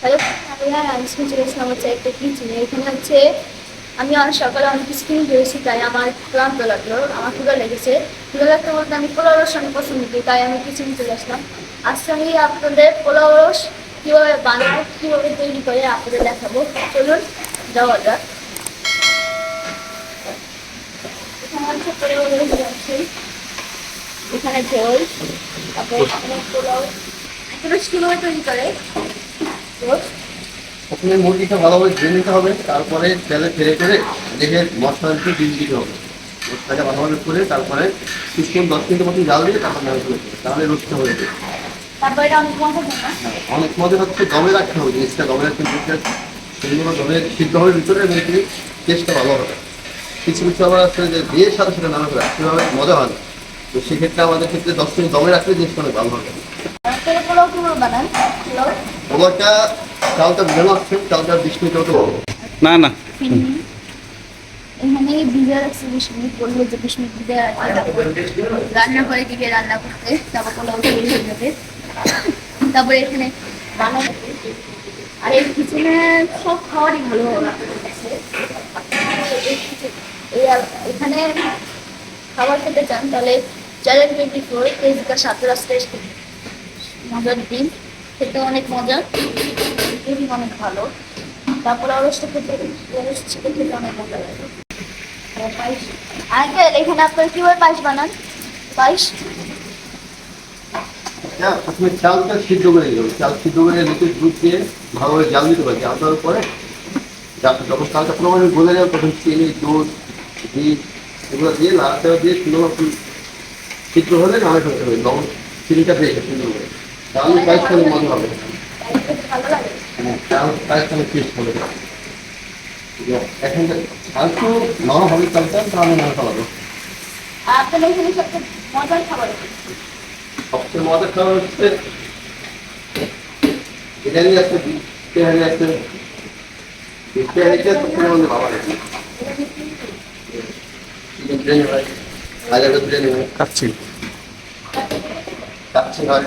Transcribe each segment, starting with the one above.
Hello ভাইয়া আমি চলে এসলাম হচ্ছে একটা কিচেনে এখানে হচ্ছে আমি অনেক সকালে অনেক কিছু কিনে পেয়েছি তাই আমার ক্লান্ত লাগল আমার ক্ষুদা লেগেছে। ক্ষুদা লাগতে বলতে আমি পোলাও রস অনেক পছন্দ করি তাই আমি কিচেনে চলে আসলাম আজকে আমি আপনাদের পোলাও রস কীভাবে বানাবো কীভাবে তৈরি করে আপনাদের দেখাবো। চলুন যাওয়া যাক। এখানে হচ্ছে পোলাও রস যাচ্ছে এখানে ঝোল তারপরে এখানে পোলাও। রস কীভাবে তৈরি করে? প্রথমে মুরগিটা ভালোভাবে ধুয়ে নিতে হবে তারপরে তেলে ফেলে করে দেখে মশলা দিয়ে ডিম দিতে হবে। মশলাটা ভালোভাবে করে তারপরে কিছুক্ষণ দশ মিনিটের মতন জাল দিয়ে তারপর নাড়া করে তাহলে রোস্টটা হয়ে যাবে। অনেক মজা হয় হচ্ছে দমে রাখতে হবে জিনিসটা দমে রাখতে সুন্দর দমে সিদ্ধ হবে ভিতরে এবং টেস্টটা ভালো হবে। কিছু কিছু আবার আছে যে দিয়ে সাথে সাথে নানা করে সেভাবে মজা হয় না। তো সেক্ষেত্রে আমাদের ক্ষেত্রে দশ মিনিট দমে রাখলে জিনিসটা অনেক ভালো হবে। বানান চালটা চালটা না না। এখানে ভিজে রাখছি বিশ মিনিট বলল যে বিশ মিনিট ভিজে রান্না করে দিবে রান্না করতে। তারপর পোলাও তৈরি হয়ে যাবে তারপরে এখানে বানাবে। আর এই কিচেনে সব খাওয়ারই ভালো হবে। এখানে খাবার খেতে চান তাহলে চ্যালেঞ্জ টোয়েন্টি ফোর ফেসবুকে সাতটা স্টেজ মজার দিন। খেতে অনেক মজা। খুবই অনেক ভালো। তারপরে অরসটা খেতে অরস চিকেন খেতে অনেক মজা লাগে। এখানে আপনারা বানান? প্রথমে চালটা সিদ্ধ করে হবে। চাল সিদ্ধ করে দুধ দিয়ে জাল দিতে জাল দেওয়ার পরে যখন চিনি, দুধ এগুলো দিয়ে লাড়াতে দিয়ে হলে নামে ফেলতে হবে। চিনিটা দিয়ে করে। তাহলে পায়েসটা অনেক মজা হবে। হ্যাঁ পায়েসটা অনেক টেস্ট হবে এখন আর নরম হবে চালটা তাহলে সবচেয়ে মজার খাবার হচ্ছে বিরিয়ানি আছে বিরিয়ানি আছে। বিরিয়ানিটা সবচেয়ে ভালো লাগে। বিরিয়ানি হয় বিরিয়ানি হয়। কাচ্ছি কাচ্চি হয়।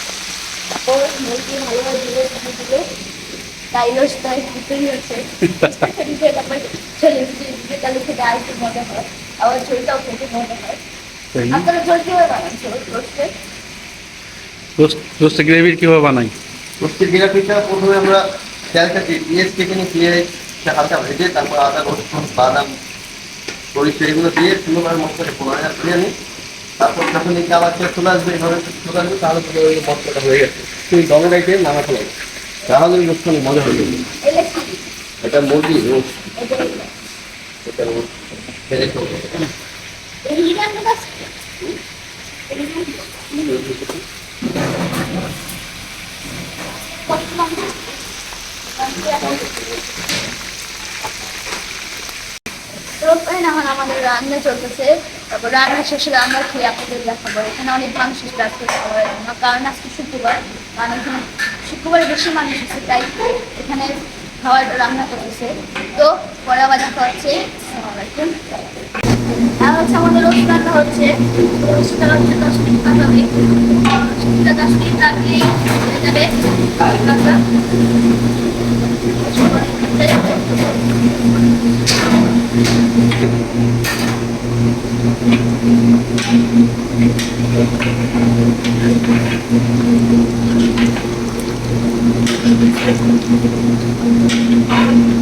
তারপর মুরগি ভালোভাবে দিলে দিলে তাই রসটা হচ্ছে। তারপর ছেলে দিতে দিতে তাহলে খেতে আর একটু মজা হয়। আবার ঝোলটাও খেতে মজা হয়। আপনারা ঝোল কীভাবে বানান? ঝোল রোস্টে? রোস্ট গ্রেভির কীভাবে বানাই? রোস্টের জিলাপিটা প্রথমে আমরা তেলটাকে পেঁয়াজ কেটে নিয়ে পেঁয়াজটা হালকা ভেজে তারপর আদা রসুন বাদাম সরিষ এগুলো দিয়ে সুন্দরভাবে মশলাটা পনেরো দিয়ে নিই। তারপর যখন এই কালারটা চলে আসবে এইভাবে চলে আসবে তাহলে পুরো ওই মশলাটা হয়ে গেছে। তুই দমে নামা ফেলে তাহলে ওই রোস্টটা মজা হয়ে যাবে এটা মুরগি রোস্ট এটা ফেলে আমাদের রান্না চলতেছে। তারপর রান্না শেষে রান্না খেয়ে আপনাদের দেখাবো। এখানে অনেক মানুষ এসে আজকে খাবার জন্য কারণ আজকে শুক্রবার। কারণ এখানে শুক্রবারে বেশি মানুষ এসেছে তাই এখানে খাবার রান্না করতেছে। তো পরে আবার দেখা হচ্ছে। আর হচ্ছে আমাদের রান্না হচ্ছে। হচ্ছে দশ মিনিট কাটাবে সেটা দশ মিনিট রাখলেই হয়ে যাবে। রান্না। তো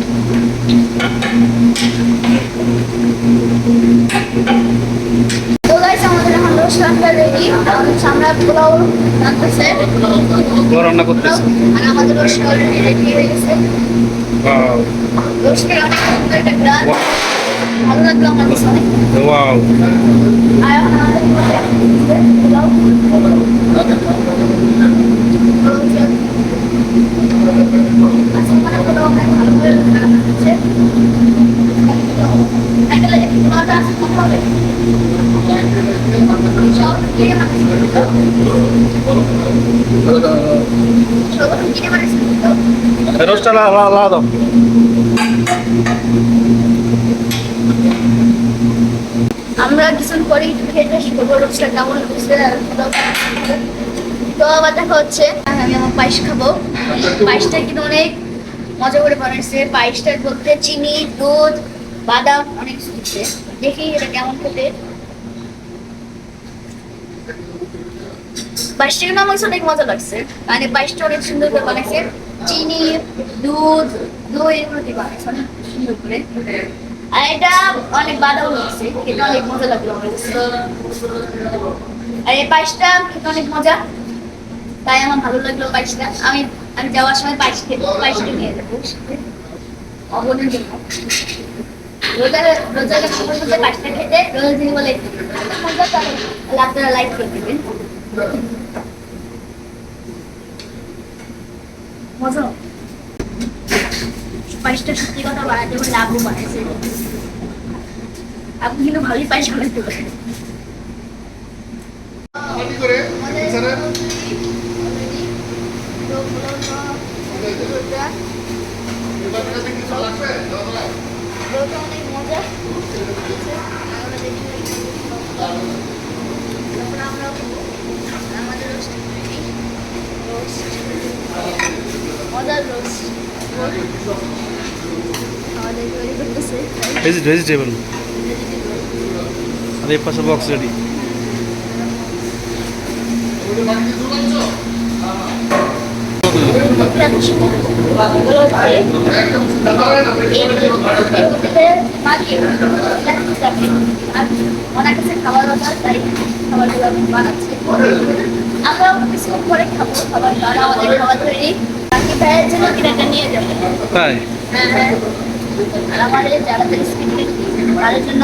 আমরা পোলাও রাখতেছে পোলাও রান্না করতেছে। আর আমাদের রসমালাই রেডি হয়ে গেছে। ওয়াও। রসমালাই আমাদের একটা গ্রান ভালো লাগল আমার কাছে। ওয়াও। আর আমাদের পোলাও। আচ্ছা, Thank you. রোজটা আলাদা দাও। আমরা কিছুদিন পরে একটু খেতে শিখব রোজটা কেমন হচ্ছে তো আবার দেখা হচ্ছে। হ্যাঁ, আমি আমার পায়েস খাব। পায়েসটা কিন্তু অনেক মজা করে বানাইছে। পায়েসটার মধ্যে চিনি, দুধ, বাদাম, অনেক কিছু দিচ্ছে। দেখি এটা কেমন খেতে। পায়েসটা কিন্তু আমার কাছে অনেক মজা লাগছে। মানে পায়েসটা অনেক সুন্দর করে বানাইছে। চিনি, দুধ দই এগুলো দিয়ে বানাইছে, অনেক সুন্দর করে। আর এটা অনেক বাদাম হচ্ছে খেতে অনেক মজা লাগল আমার। আর এই পায়েসটা খেতে অনেক মজা। তাই আমার ভালো লাগল পায়েসটা। আমি আমি যাওয়ার সময় পায়েস খেতে পায়েসটা নিয়ে যাব। অবনের জন্য রোজা রোজা খেতে, রোজা দিন বলে, মজা তাহলে আপনারা লাইক করে দেবেন। মজা পায়েসটা সত্যি কথা বানাতে পারলে আবু বানাইছে আপনি কিন্তু ভালোই পায়েস বানাতে পারেন। অনেক মজা তারপরে আমরা আমাদের রোস্ট রোস্ট মজার রোস্ট আমাদের তৈরি করতেছে ভেজিটেবল আর এই পাশে বক্স রেডি ওনার কাছে খাবার অর্ডার তাই খাবারগুলো আমি বানাচ্ছি আমরাও কিছু পরে খাব খাবার কারণ আমাদের খাবার তৈরি। তাই? হ্যাঁ হ্যাঁ। জন্য